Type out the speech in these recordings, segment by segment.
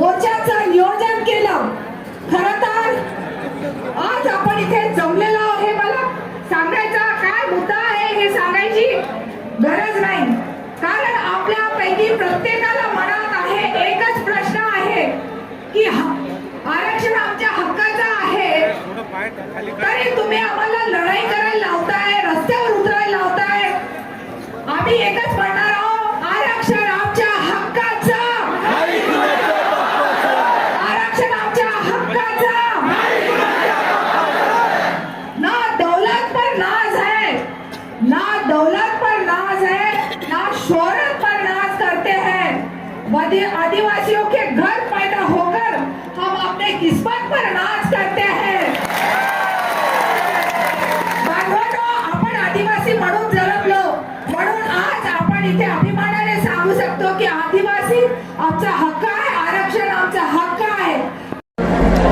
मोर्चाचं नियोजन केलं. खर तर आज आपण इथे जमलेलो हे मला सांगायचा काय मुद्दा आहे हे सांगायची गरज नाही. कारण आपल्यापैकी प्रत्येकाला मनात आहे एकच प्रश्न आहे की आरक्षण आमच्या हक्काचा आहे. तरी तुम्ही आम्हाला लढाई करायला लावताय रस्त्यावर उतरायला लावताय. आम्ही एकच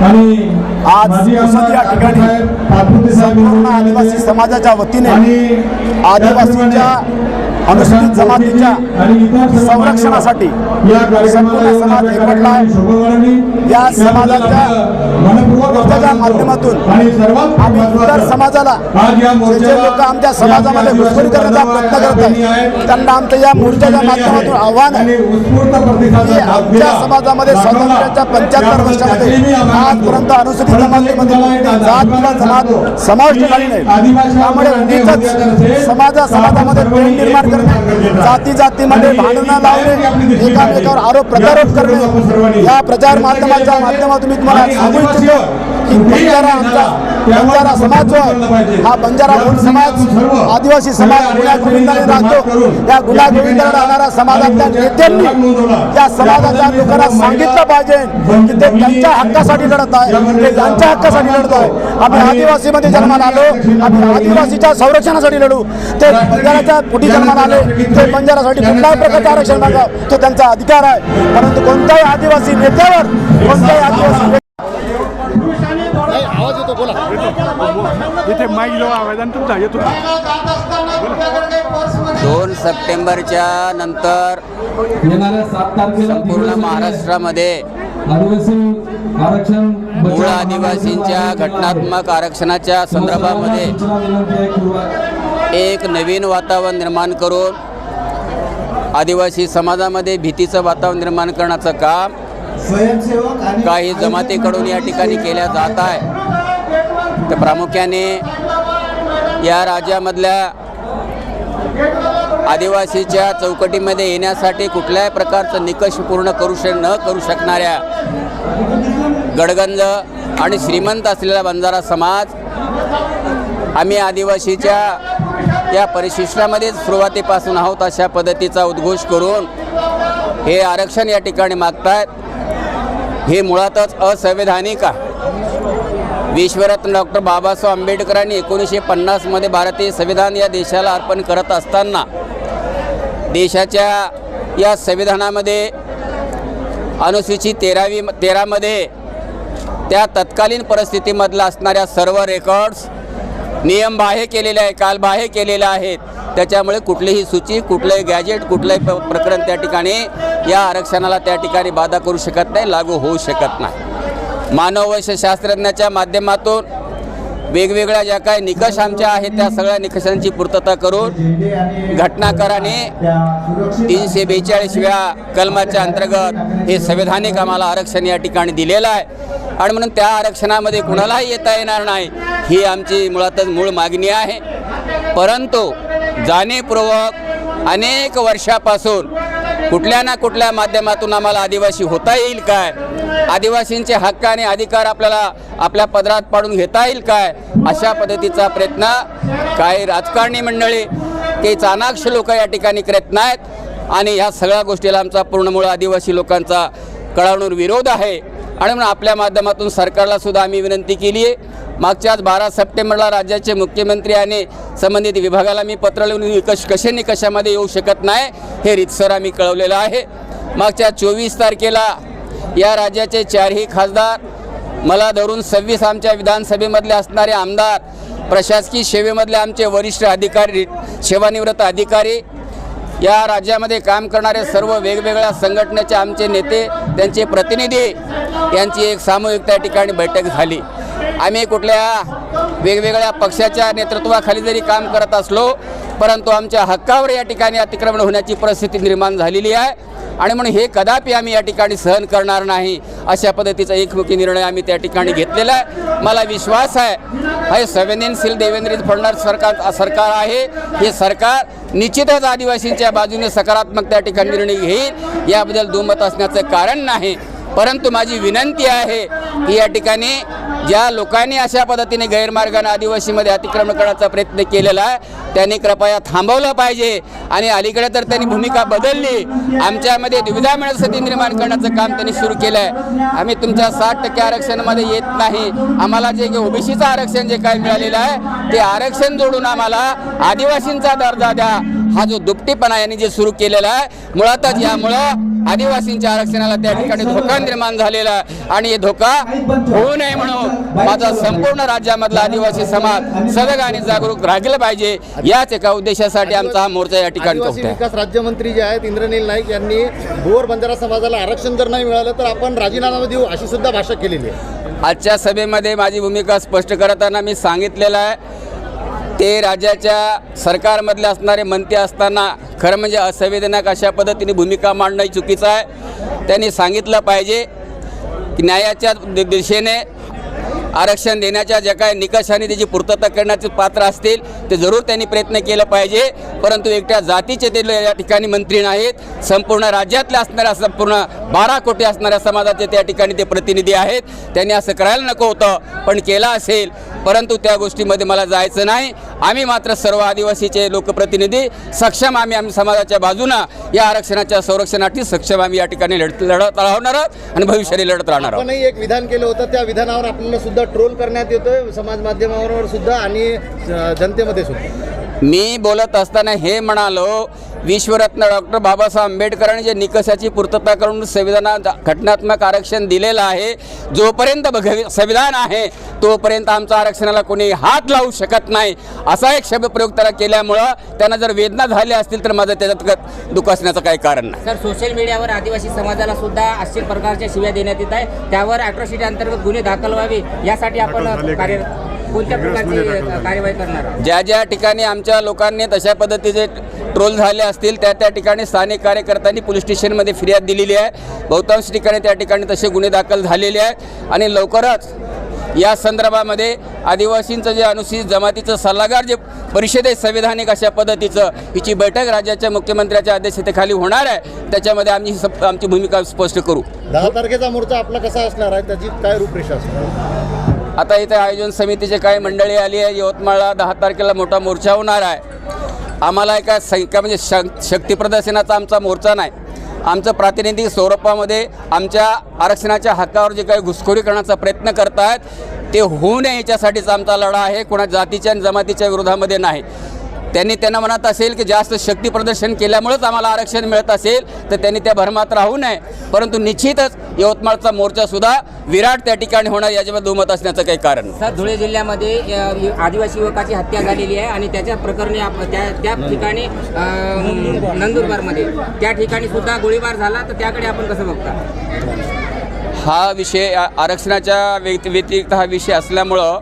आज आमदार संसद या ठिकाणी संपूर्ण आदिवासी समाजाच्या वतीने आणि आदिवासीच्या अनुसूचित जमातीच्या आणि संरक्षणासाठी संपूर्ण समाज एकवटला या समाजाच्या मोर्चाच्या. माध्यमातून आम्ही इतर समाजाला जे लोक आमच्या समाजामध्ये घुसखोरी करण्याचा प्रयत्न करत आहेत त्यांना आमच्या या मोर्चाच्या माध्यमातून आव्हान आहे की आमच्या समाजामध्ये स्वातंत्र्याच्या पंच्याहत्तर वर्षामध्ये आजपर्यंत अनुसूचित जमातीमध्ये जात किंवा जमात समाविष्ट झाली नाही. त्यामुळे उगीच समाजा समाजामध्ये प्रेम निर्माण करणे जाती जातीमध्ये भांडणं लावणे एकामेकावर आरोप प्रत्यारोप करणे या प्रचार माध्यमाच्या माध्यमातून मी तुम्हाला सांगू इच्छितो. की बंजारा आमचा. बंजारा समाज जो आहे हा बंजारा मूळ समाज आदिवासी समाज गुन्हा गोविंदाने राहतो. या गुन्हा गोविंदाने राहणारा समाजातल्या नेत्यांनी या समाजाच्या लोकांना सांगितलं पाहिजे की ते त्यांच्या हक्कासाठी लढत आहे. ते त्यांच्या हक्कासाठी लढत आहे आम्ही आदिवासीमध्ये जन्माला आलो. आम्ही आदिवासीच्या संरक्षणासाठी लढू. ते बंजाराच्या पोटी जन्माला आले ते बंजारासाठी कुठल्याही प्रकारचे आरक्षण मागावं. तो त्यांचा अधिकार आहे. परंतु कोणत्याही आदिवासी नेत्यावर कोणत्याही आदिवासी इथे माईक जवळ आवाज तुमचा येतो. दोन सप्टेंबरच्या नंतर संपूर्ण महाराष्ट्रामध्ये मूळ आदिवासींच्या घटनात्मक आरक्षणाच्या संदर्भामध्ये एक नवीन वातावरण निर्माण करून आदिवासी समाजामध्ये भीतीचं वातावरण निर्माण करण्याचं काम स्वयंसेवक आणि काही जमातीकडून या ठिकाणी केल्या जात आहे. तर प्रामुख्याने या राज्यामधल्या आदिवासीच्या चौकटीमध्ये येण्यासाठी कुठल्याही प्रकारचं निकष पूर्ण करू श न करू शकणाऱ्या गडगंज आणि श्रीमंत असलेला बंजारा समाज आम्ही आदिवासीच्या या परिशिष्टामध्येच सुरुवातीपासून आहोत अशा पद्धतीचा उद्घोष करून हे आरक्षण या ठिकाणी मागतायत. हे मुळातच असंवैधानिक आहे. विश्वरत्न डॉक्टर बाबासाहेब आंबेडकरांनी एकोणीसशे पन्नासमध्ये भारतीय संविधान या देशाला अर्पण करत असताना देशाच्या या संविधानामध्ये अनुसूचित तेरावी तेरामध्ये त्या तत्कालीन परिस्थितीमधला असणाऱ्या सर्व रेकॉर्ड्स नियमबाह्य केलेले आहे कालबाह्य केलेले आहेत. त्याच्यामुळे कुठलीही सूची कुठलंही गॅजेट कुठलंही प्रकरण त्या ठिकाणी या आरक्षणाला त्या ठिकाणी बाधा करू शकत नाही लागू होऊ शकत नाही. मानववंशशास्त्रज्ञाच्या माध्यमातून वेगवेगळ्या ज्या काही निकष आमच्या आहेत त्या सगळ्या निकषांची पूर्तता करून घटनाकाराने तीनशे बेचाळीसव्या कलमाच्या अंतर्गत हे संवैधानिक आम्हाला आरक्षण या ठिकाणी दिलेलं आहे. आणि म्हणून त्या आरक्षणामध्ये कुणालाही येता येणार नाही ही आमची मुळातच मूळ मागणी आहे. परंतु जाणीवपूर्वक अनेक वर्षापासून कुठल्या ना कुठल्या माध्यमातून आम्हाला आदिवासी होता येईल काय? आदिवासींचे हक्क आणि अधिकार आपल्याला आपल्या पदरात पाडून घेता येईल काय? अशा पद्धतीचा प्रयत्न काही राजकारणी मंडळी काही चाणाक्ष लोक या ठिकाणी करत नाहीत. आणि ह्या सगळ्या गोष्टीला आमचा पूर्णमुळ आदिवासी लोकांचा कळावणूर विरोध आहे. आणि म्हणून आपल्या माध्यमातून सरकारला सुद्धा आम्ही विनंती केली आहे. मागच्याच बारा सप्टेंबरला राज्याचे मुख्यमंत्री आणि संबंधित विभागाला मी पत्र लिहून निकष कसे निकषामध्ये येऊ शकत नाही हे रितसर आम्ही कळवलेलं आहे. मागच्या चोवीस तारखेला या राज्याचे चारही खासदार मला धरून सव्वीस आमच्या विधानसभेमधले असणारे आमदार प्रशासकीय सेवेमधले आमचे वरिष्ठ अधिकारी सेवानिवृत्त अधिकारी या राज्यामध्ये काम करणारे सर्व वेगवेगळ्या संघटनेचे आमचे नेते त्यांचे प्रतिनिधी यांची एक सामूहिक त्या ठिकाणी बैठक झाली. आम्ही कुठल्या वेगवेगळ्या पक्षाच्या नेतृत्वाखाली जरी काम करत असलो परंतु आमच्या हक्कावर या ठिकाणी अतिक्रमण होण्याची परिस्थिती निर्माण झालेली आहे. आणि म्हणून हे कदापि आम्ही या ठिकाणी सहन करणार नाही अशा पद्धतीचा एकमुखी निर्णय आम्ही त्या ठिकाणी घेतलेला आहे. मला विश्वास आहे हे संवेदनशील देवेंद्र फडणवीस सरकार सरकार आहे. हे सरकार निश्चितच आदिवासींच्या बाजूने सकारात्मक त्या ठिकाणी निर्णय घेईल याबद्दल दुमत असण्याचं कारण नाही. परंतु माझी विनंती आहे की या ठिकाणी ज्या लोकांनी अशा पद्धतीने गैरमार्गाने आदिवासीमध्ये अतिक्रमण करण्याचा प्रयत्न केलेला आहे त्यांनी कृपया थांबवलं पाहिजे. आणि अलीकडे तर त्यांनी भूमिका बदलली. आमच्यामध्ये दुविधा मिळण्यासाठी निर्माण करण्याचं काम त्यांनी सुरू केलं आहे आम्ही तुमच्या साठ टक्के आरक्षणामध्ये येत नाही. आम्हाला जे ओबीसीचं आरक्षण जे काय मिळालेलं आहे ते आरक्षण जोडून आम्हाला आदिवासींचा दर्जा द्या. हा जो दुपटीपणा यांनी जे सुरू केलेला आहे मुळातच यामुळं आदिवासींच्या आरक्षणाला त्या ठिकाणी धोका निर्माण झालेला आहे. आणि हे धोका होऊ नये म्हणून माझा संपूर्ण राज्यामधला आदिवासी समाज सजग आणि जागरूक राहिलं पाहिजे. याच एका उद्देशासाठी आमचा हा मोर्चा या ठिकाणी विकास राज्यमंत्री जे आहेत इंद्रनील नाईक यांनी भोर बंजारा समाजाला आरक्षण जर नाही मिळालं तर आपण राजीनामा देऊ अशी सुद्धा भाषा केलेली आहे. आजच्या सभेमध्ये माझी भूमिका स्पष्ट करताना मी सांगितलेलं आहे. ते राज्याच्या सरकारमधले असणारे मंत्री असताना खरं म्हणजे असंवेदनक अशा पद्धतीने भूमिका मांडणं चुकीचं आहे. त्यांनी सांगितलं पाहिजे की न्यायाच्या दिशेने आरक्षण देण्याच्या ज्या काही निकषाने त्याची पूर्तता करण्याचे पात्र असतील ते जरूर त्यांनी प्रयत्न केलं पाहिजे. परंतु एकट्या जातीचे ते या ठिकाणी मंत्री नाहीत. संपूर्ण राज्यातल्या असणाऱ्या संपूर्ण बारा कोटी असणाऱ्या समाजाचे त्या ठिकाणी ते प्रतिनिधी आहेत. त्यांनी असं करायला नको होतं पण केलं असेल. परंतु त्या गोष्टीमध्ये मला जायचं नाही. आम्ही मात्र सर्व आदिवासीचे लोकप्रतिनिधी सक्षम आम्ही आम्ही समाजाच्या बाजूनं या आरक्षणाच्या संरक्षणासाठी सक्षम आम्ही या ठिकाणी लढत लढत राहणार आहोत आणि भविष्याने लढत राहणार आहोत. एक विधान केलं होतं त्या विधानावर आपल्याला सुद्धा ट्रोल करण्यात येतोय समाज माध्यमावर सुद्धा आणि जनतेमध्ये सुद्धा मी बोलत असताना हे म्हणालो विश्वरत्न डॉक्टर बाबासाहेब आंबेडकरांनी जे निकषाची पूर्तता करून संविधानात घटनात्मक आरक्षण दिलेलं आहे. जोपर्यंत संविधान आहे तोपर्यंत आमच्या आरक्षणाला कोणी हात लावू शकत नाही. असा एक शब्दप्रयोग त्याला केल्यामुळं त्यांना जर वेदना झाल्या असतील तर माझं त्याच्यात दुःख असण्याचं काही कारण नाही. सर सोशल मीडियावर आदिवासी समाजाला सुद्धा अशा प्रकारच्या शिव्या देण्यात येत आहे त्यावर अॅट्रॉसिटी अंतर्गत गुन्हे दाखल व्हावे यासाठी आपण कार्य कोणत्या प्रकारची कार्यवाही करणार? ज्या ज्या ठिकाणी आमच्या लोकांनी तशा पद्धतीचे ट्रोल झाले असतील त्या त्या ठिकाणी स्थानिक कार्यकर्त्यांनी पोलीस स्टेशनमध्ये फिर्याद दिलेली आहे. बहुतांश ठिकाणी त्या ठिकाणी तसे गुन्हे दाखल झालेले आहेत. आणि लवकरच या संदर्भामध्ये आदिवासींचं जे अनुसूचित जमातीचं सल्लागार जे परिषद आहे संविधानिक अशा पद्धतीचं हिची बैठक राज्याच्या मुख्यमंत्र्याच्या अध्यक्षतेखाली होणार आहे. त्याच्यामध्ये आम्ही आमची भूमिका स्पष्ट करू. दहा तारखेचा मोर्चा आपला कसा असणार आहे? त्याची काय रूपरेषा असणार आता इथे आयोजन समितीचे काही मंडळी आली आहे. यवतमाळला दहा तारखेला मोठा मोर्चा होणार आहे. आम्हाला एका संख्या म्हणजे शक शक्ती प्रदर्शनाचा आमचा मोर्चा नाही. आमचं प्रातिनिधिक स्वरूपामध्ये आमच्या आरक्षणाच्या हक्कावर जे काही घुसखोरी करण्याचा प्रयत्न करत आहेत ते होऊ नये याच्यासाठीच आमचा लढा आहे. कोणा जातीच्या आणि जमातीच्या विरोधामध्ये नाही. त्यांनी त्यांना म्हणत असेल की जास्त शक्ती प्रदर्शन केल्यामुळेच आम्हाला आरक्षण मिळत असेल तर त्यांनी त्या भरमात राहू नये परंतु निश्चितच यवतमाळचा मोर्चासुद्धा विराट त्या ठिकाणी होणार याच्यामध्ये दुमत असण्याचं काही कारण. सर धुळे जिल्ह्यामध्ये आदिवासी युवकाची हत्या झालेली आहे आणि त्याच्या प्रकरणी आप- त्या त्या ठिकाणी नंदुरबारमध्ये त्या ठिकाणी सुद्धा गोळीबार झाला तर त्याकडे आपण कसं बघता हा विषय आरक्षणाच्या व्यति व्यतिरिक्त हा विषय असल्यामुळं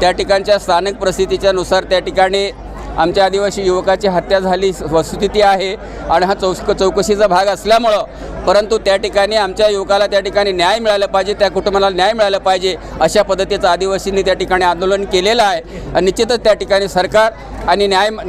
त्या ठिकाणच्या स्थानिक परिस्थितीच्या नुसार त्या ठिकाणी आमच्या आदिवासी युवकाची हत्या झाली वस्तुस्थिती आहे आणि हा चौक चौकशीचा भाग असल्यामुळं परंतु त्या ठिकाणी आमच्या युवकाला त्या ठिकाणी न्याय मिळाला पाहिजे त्या कुटुंबाला न्याय मिळाला पाहिजे अशा पद्धतीचं आदिवासींनी त्या ठिकाणी आंदोलन केलेलं आहे. आणि निश्चितच त्या ठिकाणी सरकार आणि न्याय